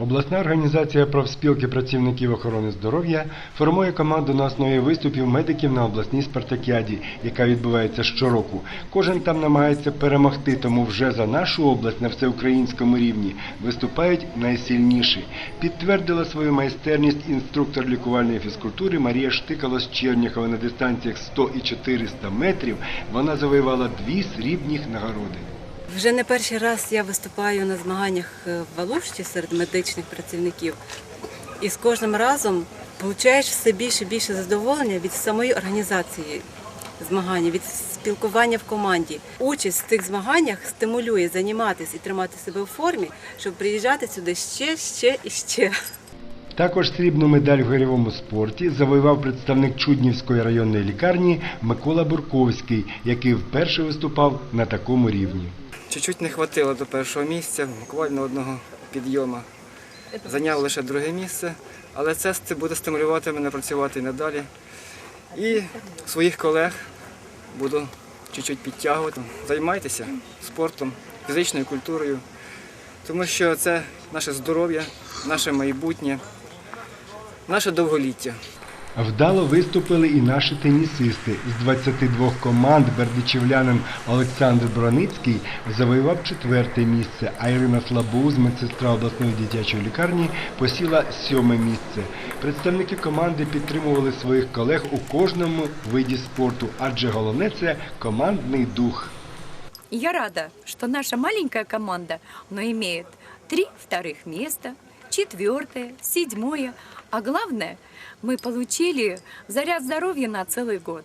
Обласна організація профспілки працівників охорони здоров'я формує команду на основі виступів медиків на обласній спартакіаді, яка відбувається щороку. Кожен там намагається перемогти, тому вже за нашу область на всеукраїнському рівні виступають найсильніші. Підтвердила свою майстерність інструктор лікувальної фізкультури Марія Штикало з Черняхова на дистанціях 100 і 400 метрів. Вона завоювала дві срібних нагороди. Вже не перший раз я виступаю на змаганнях е, в Валушці серед медичних працівників. І з кожним разом получаєш все більше і більше задоволення від самої організації змагання, від спілкування в команді. Участь в цих змаганнях стимулює займатися і тримати себе в формі, щоб приїжджати сюди ще, ще і ще. Також срібну медаль в гирьовому спорті завоював представник Чуднівської районної лікарні Микола Бурковський, який вперше виступав на такому рівні. Чуть-чуть не хватило до першого місця, буквально одного підйому. Зайняв лише друге місце, але це буде стимулювати мене працювати і надалі. І своїх колег буду чуть-чуть підтягувати. Займайтеся спортом, фізичною культурою, тому що це наше здоров'я, наше майбутнє, наше довголіття. Вдало виступили і наші тенісисти. З 22 команд бердичівлянин Олександр Броницький завоював четверте місце, а Ірина Слабуз, медсестра обласної дитячої лікарні, посіла сьоме місце. Представники команди підтримували своїх колег у кожному виді спорту, адже головне це командний дух. Я рада, что наша маленькая команда, но имеет три вторых места, четвертое, седьмое, а главное, мы получили заряд здоровья на целый год.